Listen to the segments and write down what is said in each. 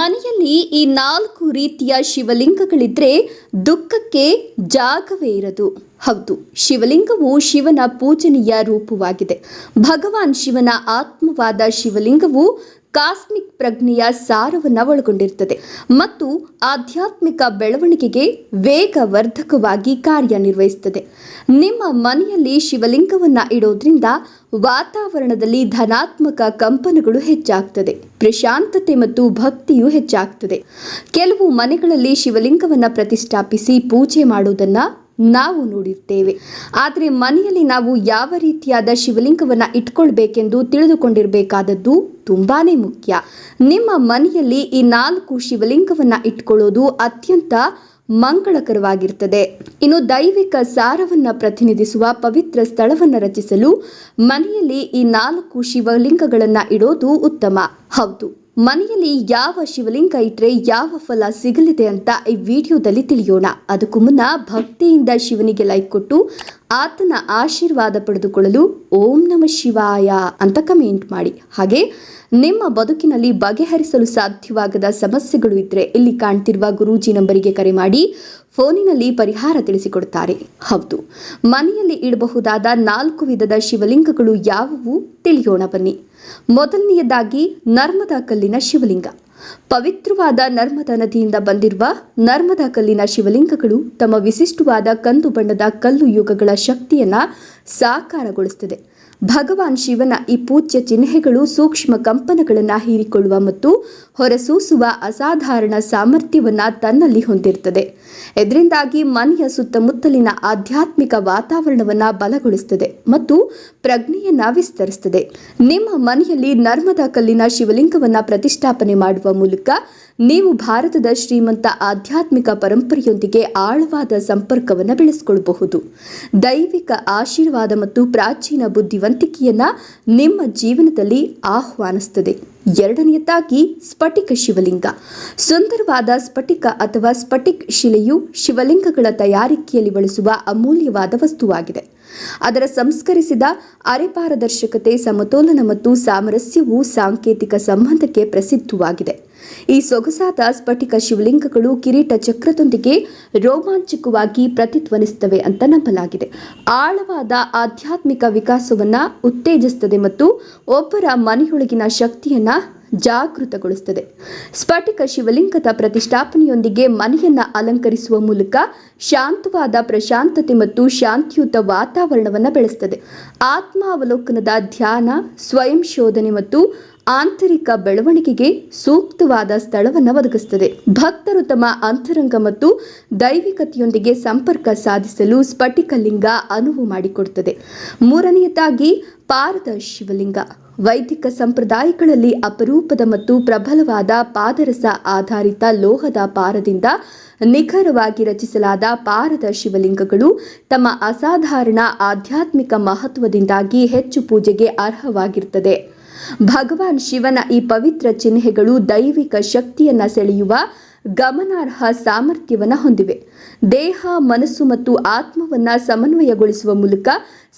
ಮನೆಯಲ್ಲಿ ಈ ನಾಲ್ಕು ರೀತಿಯ ಶಿವಲಿಂಗಗಳಿದ್ರೆ ದುಃಖಕ್ಕೆ ಜಾಗವೇ ಇರದು. ಹೌದು, ಶಿವಲಿಂಗವು ಶಿವನ ಪೂಜನೀಯ ರೂಪವಾಗಿದೆ. ಭಗವಾನ್ ಶಿವನ ಆತ್ಮವಾದ ಶಿವಲಿಂಗವು ಕಾಸ್ಮಿಕ್ ಪ್ರಜ್ಞೆಯ ಸಾರವನ್ನು ಒಳಗೊಂಡಿರ್ತದೆ ಮತ್ತು ಆಧ್ಯಾತ್ಮಿಕ ಬೆಳವಣಿಗೆಗೆ ವೇಗವರ್ಧಕವಾಗಿ ಕಾರ್ಯನಿರ್ವಹಿಸುತ್ತದೆ. ನಿಮ್ಮ ಮನೆಯಲ್ಲಿ ಶಿವಲಿಂಗವನ್ನು ಇಡೋದ್ರಿಂದ ವಾತಾವರಣದಲ್ಲಿ ಧನಾತ್ಮಕ ಕಂಪನಗಳು ಹೆಚ್ಚಾಗ್ತದೆ, ಪ್ರಶಾಂತತೆ ಮತ್ತು ಭಕ್ತಿಯು ಹೆಚ್ಚಾಗ್ತದೆ. ಕೆಲವು ಮನೆಗಳಲ್ಲಿ ಶಿವಲಿಂಗವನ್ನು ಪ್ರತಿಷ್ಠಾಪಿಸಿ ಪೂಜೆ ಮಾಡುವುದನ್ನು ನಾವು ನೋಡಿರ್ತೇವೆ. ಆದರೆ ಮನೆಯಲ್ಲಿ ನಾವು ಯಾವ ರೀತಿಯಾದ ಶಿವಲಿಂಗವನ್ನು ಇಟ್ಕೊಳ್ಬೇಕೆಂದು ತಿಳಿದುಕೊಂಡಿರಬೇಕಾದದ್ದು ತುಂಬಾ ಮುಖ್ಯ. ನಿಮ್ಮ ಮನೆಯಲ್ಲಿ ಈ ನಾಲ್ಕು ಶಿವಲಿಂಗವನ್ನು ಇಟ್ಕೊಳ್ಳೋದು ಅತ್ಯಂತ ಮಂಗಳಕರವಾಗಿರ್ತದೆ. ಇನ್ನು ದೈವಿಕ ಸಾರವನ್ನು ಪ್ರತಿನಿಧಿಸುವ ಪವಿತ್ರ ಸ್ಥಳವನ್ನು ರಚಿಸಲು ಮನೆಯಲ್ಲಿ ಈ ನಾಲ್ಕು ಶಿವಲಿಂಗಗಳನ್ನು ಇಡೋದು ಉತ್ತಮ. ಹೌದು. ಮನೆಯಲ್ಲಿ ಯಾವ ಶಿವಲಿಂಗ ಇಟ್ಟರೆ ಯಾವ ಫಲ ಸಿಗಲಿದೆ ಅಂತ ಈ ವಿಡಿಯೋದಲ್ಲಿ ತಿಳಿಯೋಣ. ಅದಕ್ಕೂ ಮುನ್ನ ಭಕ್ತಿಯಿಂದ ಶಿವನಿಗೆ ಲೈಕ್ ಕೊಟ್ಟು ಆತನ ಆಶೀರ್ವಾದ ಪಡೆದುಕೊಳ್ಳಲು ಓಂ ನಮ ಶಿವಾಯ ಅಂತ ಕಮೆಂಟ್ ಮಾಡಿ. ಹಾಗೆ ನಿಮ್ಮ ಬದುಕಿನಲ್ಲಿ ಬಗೆಹರಿಸಲು ಸಾಧ್ಯವಾಗದ ಸಮಸ್ಯೆಗಳು ಇದ್ದರೆ ಇಲ್ಲಿ ಕಾಣ್ತಿರುವ ಗುರೂಜಿ ನಂಬರಿಗೆ ಕರೆ ಮಾಡಿ ಫೋನಿನಲ್ಲಿ ಪರಿಹಾರ ತಿಳಿಸಿಕೊಡುತ್ತಾರೆ ಹೌದು. ಮನೆಯಲ್ಲಿ ಇಡಬಹುದಾದ ನಾಲ್ಕು ವಿಧದ ಶಿವಲಿಂಗಗಳು ಯಾವುವು? ತಿಳಿಯೋಣ ಬನ್ನಿ. ಮೊದಲನೆಯದಾಗಿ ನರ್ಮದಾ ಕಲ್ಲಿನ ಶಿವಲಿಂಗ. ಪವಿತ್ರವಾದ ನರ್ಮದಾ ನದಿಯಿಂದ ಬಂದಿರುವ ನರ್ಮದಾ ಕಲ್ಲಿನ ಶಿವಲಿಂಗಗಳು ತಮ್ಮ ವಿಶಿಷ್ಟವಾದ ಕಂದು ಬಣ್ಣದ ಕಲ್ಲು ಯುಗಗಳ ಶಕ್ತಿಯನ್ನ ಸಾಕಾರಗೊಳಿಸುತ್ತದೆ ಭಗವಾನ್ ಶಿವನ ಈ ಪೂಜ್ಯ ಚಿಹ್ನೆಗಳು ಸೂಕ್ಷ್ಮ ಕಂಪನಗಳನ್ನು ಹೀರಿಕೊಳ್ಳುವ ಮತ್ತು ಹೊರಸೂಸುವ ಅಸಾಧಾರಣ ಸಾಮರ್ಥ್ಯವನ್ನು ತನ್ನಲ್ಲಿ ಹೊಂದಿರುತ್ತದೆ ಇದರಿಂದಾಗಿ ಮನೆಯ ಸುತ್ತಮುತ್ತಲಿನ ಆಧ್ಯಾತ್ಮಿಕ ವಾತಾವರಣವನ್ನು ಬಲಗೊಳಿಸುತ್ತದೆ ಮತ್ತು ಪ್ರಜ್ಞೆಯನ್ನು ವಿಸ್ತರಿಸುತ್ತದೆ ನಿಮ್ಮ ಮನೆಯಲ್ಲಿ ನರ್ಮದಾ ಕಲ್ಲಿನ ಶಿವಲಿಂಗವನ್ನು ಪ್ರತಿಷ್ಠಾಪನೆ ಮಾಡುವ ಮೂಲಕ ನೀವು ಭಾರತದ ಶ್ರೀಮಂತ ಆಧ್ಯಾತ್ಮಿಕ ಪರಂಪರೆಯೊಂದಿಗೆ ಆಳವಾದ ಸಂಪರ್ಕವನ್ನು ಬೆಳೆಸಿಕೊಳ್ಳಬಹುದು ದೈವಿಕ ಆಶೀರ್ವಾದ ಮತ್ತು ಪ್ರಾಚೀನ ಬುದ್ಧಿವಂತಿಕೆಯನ್ನ ನಿಮ್ಮ ಜೀವನದಲ್ಲಿ ಆಹ್ವಾನಿಸುತ್ತದೆ. ಎರಡನೆಯದಾಗಿ ಸ್ಫಟಿಕ ಶಿವಲಿಂಗ. ಸುಂದರವಾದ ಸ್ಫಟಿಕ ಅಥವಾ ಸ್ಫಟಿಕ್ ಶಿಲೆಯು ಶಿವಲಿಂಗಗಳ ತಯಾರಿಕೆಯಲ್ಲಿ ಬಳಸುವ ಅಮೂಲ್ಯವಾದ ವಸ್ತುವಾಗಿದೆ. ಅದರ ಸಂಸ್ಕರಿಸಿದ ಅರೆಪಾರದರ್ಶಕತೆ ಸಮತೋಲನ ಮತ್ತು ಸಾಮರಸ್ಯವು ಸಾಂಕೇತಿಕ ಸಂಬಂಧಕ್ಕೆ ಪ್ರಸಿದ್ಧವಾಗಿದೆ. ಈ ಸೊಗಸಾದ ಸ್ಫಟಿಕ ಶಿವಲಿಂಗಗಳು ಕಿರೀಟ ಚಕ್ರದೊಂದಿಗೆ ರೋಮಾಂಚಕವಾಗಿ ಪ್ರತಿಧ್ವನಿಸುತ್ತವೆ ಅಂತ ನಂಬಲಾಗಿದೆ. ಆಳವಾದ ಆಧ್ಯಾತ್ಮಿಕ ವಿಕಾಸವನ್ನ ಉತ್ತೇಜಿಸುತ್ತದೆ ಮತ್ತು ಒಬ್ಬರ ಮನೆಯೊಳಗಿನ ಶಕ್ತಿಯನ್ನ ಜಾಗೃತಗೊಳಿಸುತ್ತದೆ. ಸ್ಫಟಿಕ ಶಿವಲಿಂಗದ ಪ್ರತಿಷ್ಠಾಪನೆಯೊಂದಿಗೆ ಮನೆಯನ್ನ ಅಲಂಕರಿಸುವ ಮೂಲಕ ಶಾಂತವಾದ ಪ್ರಶಾಂತತೆ ಮತ್ತು ಶಾಂತಿಯುತ ವಾತಾವರಣವನ್ನು ಬೆಳೆಸುತ್ತದೆ. ಆತ್ಮಾವಲೋಕನದ ಧ್ಯಾನ, ಸ್ವಯಂ ಶೋಧನೆ ಮತ್ತು ಆಂತರಿಕ ಬೆಳವಣಿಗೆಗೆ ಸೂಕ್ತವಾದ ಸ್ಥಳವನ್ನು ಒದಗಿಸುತ್ತದೆ ಭಕ್ತರು ತಮ್ಮ ಅಂತರಂಗ ಮತ್ತು ದೈವಿಕತೆಯೊಂದಿಗೆ ಸಂಪರ್ಕ ಸಾಧಿಸಲು ಸ್ಫಟಿಕಲಿಂಗ ಅನುವು ಮಾಡಿಕೊಡುತ್ತದೆ. ಮೂರನೆಯದಾಗಿ ಪಾರದ ಶಿವಲಿಂಗ. ವೈದಿಕ ಸಂಪ್ರದಾಯಗಳಲ್ಲಿ ಅಪರೂಪದ ಮತ್ತು ಪ್ರಬಲವಾದ ಪಾದರಸ ಆಧಾರಿತ ಲೋಹದ ಪಾರದಿಂದ ನಿಖರವಾಗಿ ರಚಿಸಲಾದ ಪಾರದ ಶಿವಲಿಂಗಗಳು ತಮ್ಮ ಅಸಾಧಾರಣ ಆಧ್ಯಾತ್ಮಿಕ ಮಹತ್ವದಿಂದಾಗಿ ಹೆಚ್ಚು ಪೂಜೆಗೆ ಅರ್ಹವಾಗಿರುತ್ತದೆ. ಭಗವಾನ್ ಶಿವನ ಈ ಪವಿತ್ರ ಚಿಹ್ನೆಗಳು ದೈವಿಕ ಶಕ್ತಿಯನ್ನು ಸೆಳೆಯುವ ಗಮನಾರ್ಹ ಸಾಮರ್ಥ್ಯವನ್ನು ಹೊಂದಿವೆ. ದೇಹ, ಮನಸ್ಸು ಮತ್ತು ಆತ್ಮವನ್ನ ಸಮನ್ವಯಗೊಳಿಸುವ ಮೂಲಕ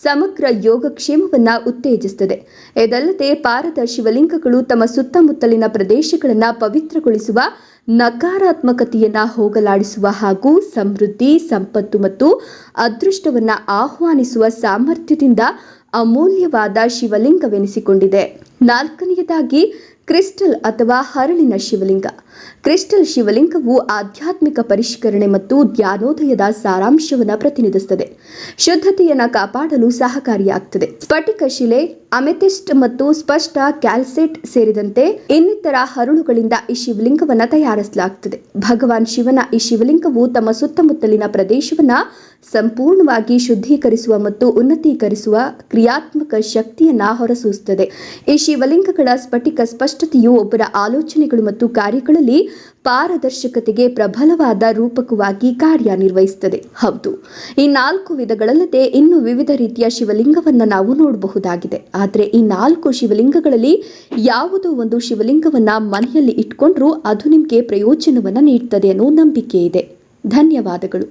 ಸಮಗ್ರ ಯೋಗಕ್ಷೇಮವನ್ನ ಉತ್ತೇಜಿಸುತ್ತದೆ. ಇದಲ್ಲದೆ ಪಾರದ ಶಿವಲಿಂಗಗಳು ತಮ್ಮ ಸುತ್ತಮುತ್ತಲಿನ ಪ್ರದೇಶಗಳನ್ನು ಪವಿತ್ರಗೊಳಿಸುವ ನಕಾರಾತ್ಮಕತೆಯನ್ನು ಹೋಗಲಾಡಿಸುವ ಹಾಗೂ ಸಮೃದ್ಧಿ, ಸಂಪತ್ತು ಮತ್ತು ಅದೃಷ್ಟವನ್ನ ಆಹ್ವಾನಿಸುವ ಸಾಮರ್ಥ್ಯದಿಂದ ಅಮೂಲ್ಯವಾದ ಶಿವಲಿಂಗವೆನಿಸಿಕೊಂಡಿದೆ. ನಾಲ್ಕನೆಯದಾಗಿ ಕ್ರಿಸ್ಟಲ್ ಅಥವಾ ಹರಳಿನ ಶಿವಲಿಂಗ. ಕ್ರಿಸ್ಟಲ್ ಶಿವಲಿಂಗವು ಆಧ್ಯಾತ್ಮಿಕ ಪರಿಷ್ಕರಣೆ ಮತ್ತು ಧ್ಯಾನೋದಯದ ಸಾರಾಂಶವನ್ನು ಪ್ರತಿನಿಧಿಸುತ್ತದೆ ಶುದ್ಧತೆಯನ್ನು ಕಾಪಾಡಲು ಸಹಕಾರಿಯಾಗುತ್ತದೆ ಸ್ಫಟಿಕ ಶಿಲೆ, ಅಮೆಥಿಸ್ಟ್ ಮತ್ತು ಸ್ಪಷ್ಟ ಕ್ಯಾಲ್ಸೆಟ್ ಸೇರಿದಂತೆ ಇನ್ನಿತರ ಹರಳುಗಳಿಂದ ಈ ಶಿವಲಿಂಗವನ್ನು ತಯಾರಿಸಲಾಗುತ್ತದೆ ಭಗವಾನ್ ಶಿವನ ಈ ಶಿವಲಿಂಗವು ತಮ್ಮ ಸುತ್ತಮುತ್ತಲಿನ ಪ್ರದೇಶವನ್ನ ಸಂಪೂರ್ಣವಾಗಿ ಶುದ್ಧೀಕರಿಸುವ ಮತ್ತು ಉನ್ನತೀಕರಿಸುವ ಕ್ರಿಯಾತ್ಮಕ ಶಕ್ತಿಯನ್ನ ಹೊರಸೂಸುತ್ತದೆ. ಈ ಶಿವಲಿಂಗಗಳ ಸ್ಫಟಿಕ ಸ್ಪಷ್ಟತೆಯು ಒಬ್ಬರ ಆಲೋಚನೆಗಳು ಮತ್ತು ಕಾರ್ಯಗಳಲ್ಲಿ ಪಾರದರ್ಶಕತೆಗೆ ಪ್ರಬಲವಾದ ರೂಪಕವಾಗಿ ಕಾರ್ಯನಿರ್ವಹಿಸುತ್ತದೆ. ಹೌದು, ಈ ನಾಲ್ಕು ವಿಧಗಳಲ್ಲದೆ ಇನ್ನು ವಿವಿಧ ರೀತಿಯ ಶಿವಲಿಂಗವನ್ನು ನಾವು ನೋಡಬಹುದಾಗಿದೆ. ಆದರೆ ಈ ನಾಲ್ಕು ಶಿವಲಿಂಗಗಳಲ್ಲಿ ಯಾವುದೋ ಒಂದು ಶಿವಲಿಂಗವನ್ನ ಮನೆಯಲ್ಲಿ ಇಟ್ಕೊಂಡ್ರೂ ಅದು ನಿಮಗೆ ಪ್ರಯೋಜನವನ್ನು ನೀಡ್ತದೆ ಅನ್ನೋ ನಂಬಿಕೆ ಇದೆ. ಧನ್ಯವಾದಗಳು.